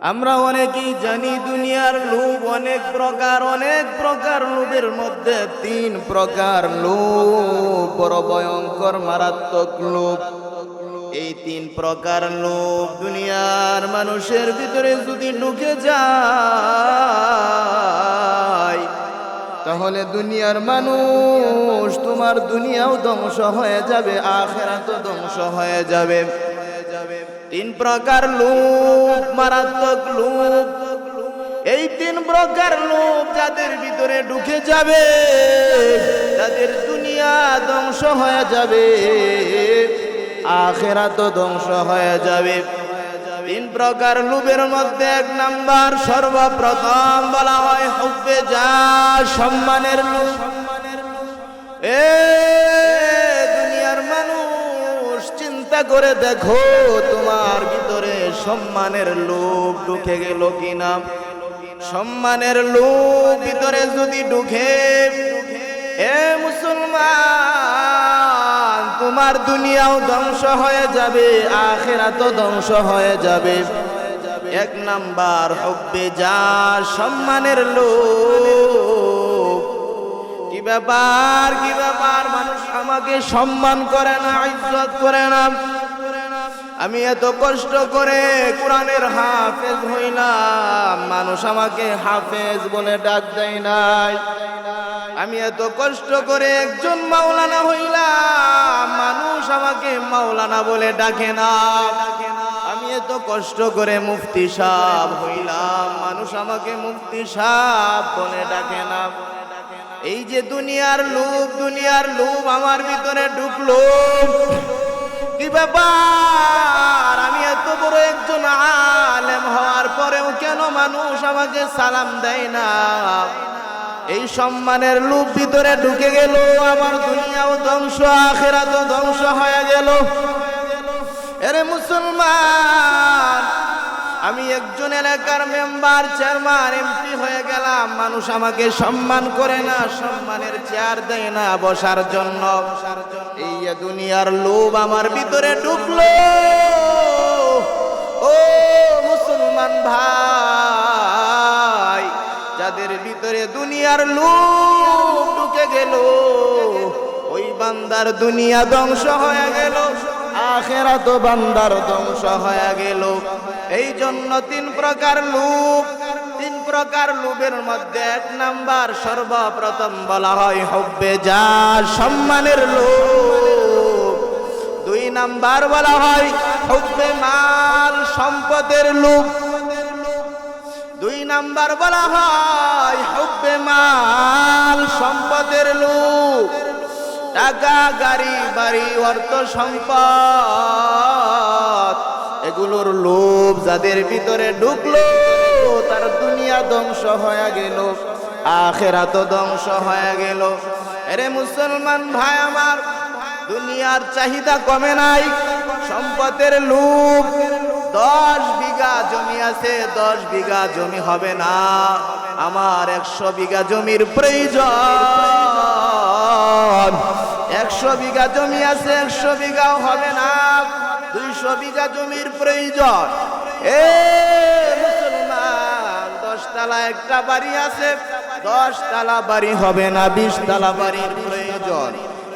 আমরা অনেকেই জানি দুনিয়ার লোভ অনেক প্রকার অনেক প্রকার লোভের মধ্যে তিন প্রকার লোভ। বড় ভয়ঙ্কর, মারাত্মক লোভ। এই তিন প্রকার লোভ দুনিয়ার মানুষের ভিতরে যদি ঢুকে যায়, তাহলে দুনিয়ার মানুষ তোমার দুনিয়াও ধ্বংস হয়ে যাবে, আখেরাতও ধ্বংস হয়ে যাবে। তিন প্রকার লোভ, মারাত্মক লোভ। এই তিন প্রকার লোভ যাদের ভিতরে ঢুকে যাবে তাদের দুনিয়া ধ্বংস হয়ে যাবে আখেরা তো ধ্বংস হয়ে যাবে। তিন প্রকার লোভের মধ্যে এক নাম্বার সর্বপ্রথম বলা হয় হুব্বে যা, সম্মানের লোভ। চিন্তা করে দেখো, তোমার ভিতরে সম্মানের লোভ ঢুকে গেল কিনা? সম্মানের লোভ ভিতরে যদি ঢুকে, এ মুসলমান, তোমার দুনিয়াও ধ্বংস হয়ে যাবে, আখেরাতও ধ্বংস হয়ে যাবে। এক নাম্বার হব্বে যা সম্মানের লোভ। কি ব্যাপার কি ব্যাপার? মানুষ আমাকে সম্মান করে না, ইজ্জত করে না। আমি এত কষ্ট করে কোরআনের হাফেজ হইলাম, মানুষ আমাকে হাফেজ বলে ডাক দেয় নাই। আমি এত কষ্ট করে একজন মাওলানা হইলাম, মানুষ আমাকে মাওলানা বলে ডাকে না। আমি এত কষ্ট করে মুফতি সাহ হইলাম, মানুষ আমাকে মুফতি সাহ বলে ডাকে না। এই যে দুনিয়ার লোভ দুনিয়ার লোভ আমার ভিতরে ঢুকলো। কি ব্যাপার? আমি এত বড় একজন আলেম হওয়ার পরেও কেন মানুষ আমাকে সালাম দেয় না? এই সম্মানের লোভ ভিতরে ঢুকে গেল, আমার দুনিয়াও ধ্বংস আখেরা তো ধ্বংস হয়ে গেল। এরে মুসলমান আমি একজন এলাকার মেম্বার, চেয়ারম্যান, এমপি হয়ে গেলাম। মানুষ আমাকে সম্মান করে না, সম্মানের চেয়ার দেয় না বসার জন্য। এই দুনিয়ার লোভ আমার ভিতরে ঢুকলো। ও মুসলমান ভাই, যাদের ভিতরে দুনিয়ার লোভ ঢুকে গেল, ওই বান্দার দুনিয়া ধ্বংস হয়ে গেল। আখেরা তো বান্দার ধ্বংস হয়ে গেল। এই জন্য তিন প্রকার লোভ। তিন প্রকার লোভের মধ্যে এক নাম্বার সর্বপ্রথম বলা হয় হব্বে যা সম্মানের লোভ। দুই নাম্বার বলা হয় হব্বে মাল সম্পদের লোভ। দুই নাম্বার বলা হয় হব্বে মাল সম্পদের লোভ। টাকা, গাড়ি, বাড়ি, অর্থ সম্পদ, এগুলোর লোভ যাদের ভিতরে ঢুকলো, তার দুনিয়া ধ্বংস হয়ে গেল আখেরা তো ধ্বংস হয়ে গেল। এরে মুসলমান ভাই আমার, দুনিয়ার চাহিদা কমে নাই, সম্পদের লোভ, দশ বিঘা জমি আছে, দশ বিঘা জমি হবে না, আমার একশো বিঘা জমির প্রয়োজন। একশো বিঘা জমি আছে, একশো বিঘাও হবে না। দুইশো বিঘা জমির প্রয়োজন। এ মুসলমান দশ তালা একটা বাড়ি আছে দশ তালা বাড়ি হবে না বিশ তালা বাড়ির প্রয়োজন।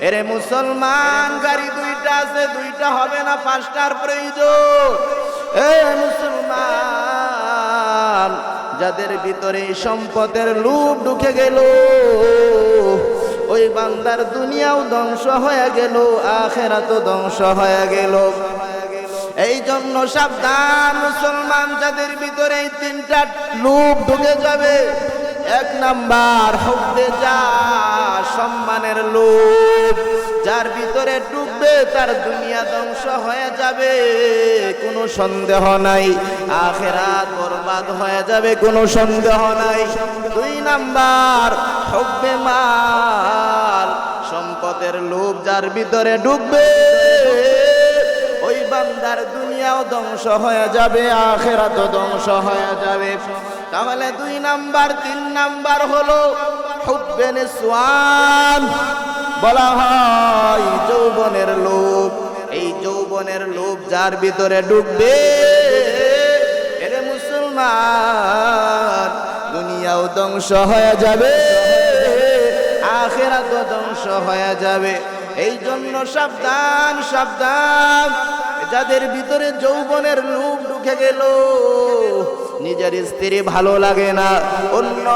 এরে মুসলমান, গাড়ি দুইটা আছে, দুইটা হবে না, পাঁচটার প্রয়োজন। এ মুসলমান, যাদের ভিতরে সম্পদের লুপ ঢুকে গেল ওই বান্দার দুনিয়াও ধ্বংস হয়ে গেল আখেরা তো ধ্বংস হয়ে গেল। এই জন্য সাবধান মুসলমান, যাদের ভিতরে এই তিনটা লুপ ঢুকে যাবে, এক নাম্বার হব্বে যা, সম্মানের লোভ যার ভিতরে ডুববে, তার দুনিয়া ধ্বংস হয়ে যাবে, কোনো সন্দেহ নাই। আখেরাত বরবাদ হয়ে যাবে, কোনো সন্দেহ নাই। দুই নাম্বার হব্বে মাল সম্পদের লোভ যার ভিতরে ডুববে ওই বান্দার দুনিয়াও ধ্বংস হয়ে যাবে আখেরাত ধ্বংস হয়ে যাবে। তাহলে দুই নাম্বার, তিন নাম্বার হলো হুব্বেন সোয়ান বলা হয় যৌবনের লোভ, এই যৌবনের লোভ যার ভিতরে ডুববে এরে মুসলমান, দুনিয়াও ধ্বংস হয়ে যাবে, আখেরাতও ধ্বংস হয়ে যাবে। এই জন্য সাবধান সাবধান। যাদের ভিতরে যৌবনের লোভ ঢুকে গেল, নিজের স্ত্রী ভালো লাগে না। অন্য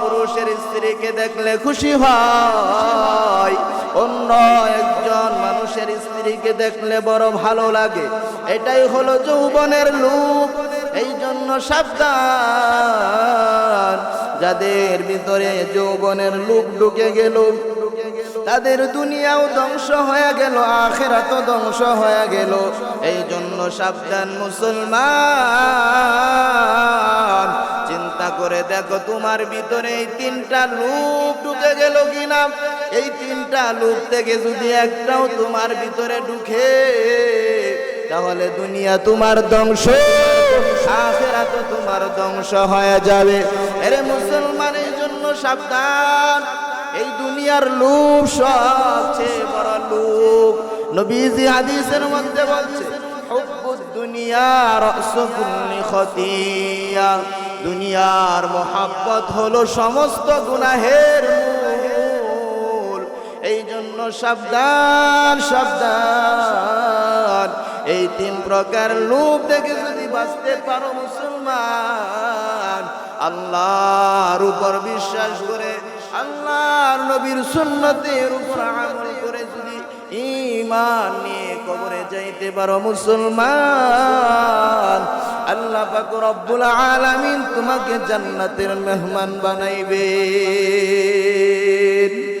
পুরুষের স্ত্রীকে দেখলে খুশি হয়। অন্য একজন মানুষের স্ত্রীকে দেখলে বড় ভালো লাগে। এটাই হলো যৌবনের লোভ। এই জন্য সাবধান। যাদের ভিতরে যৌবনের লোভ ঢুকে গেল তাদের দুনিয়াও ধ্বংস হয়ে গেল আখেরাত ধ্বংস হয়ে গেল। এই জন্য সাবধান মুসলমান। চিন্তা করে দেখো তোমার ভিতরে এই তিনটা লুপ ঢুকে গেল কিনা। এই তিনটা লুপ থেকে যদি একটাও তোমার ভিতরে ঢুকে, তাহলে দুনিয়া তোমার ধ্বংস আখেরাত তোমার ধ্বংস হয়ে যাবে। এরে মুসলমানের জন্য সাবধান। এই দুনিয়ার লোভ সবচেয়ে বড় লোভ। নবীজি হাদিসের মধ্যে বলছে দুনিয়ার মোহাব্বত হলো সমস্ত গুনাহের মূল। এই জন্য সাবধান সাবধান। এই তিন প্রকার লোভ থেকে যদি বাঁচতে পারো মুসলমান, আল্লাহর উপর বিশ্বাস করে আল্লাহর নবীর সুন্নতের উপর আমল করে যদি ঈমান নিয়ে কবরে যাইতে পারো মুসলমান, আল্লাহ পাক রব্বুল আলামিন তোমাকে জান্নাতের মেহমান বানাইবে।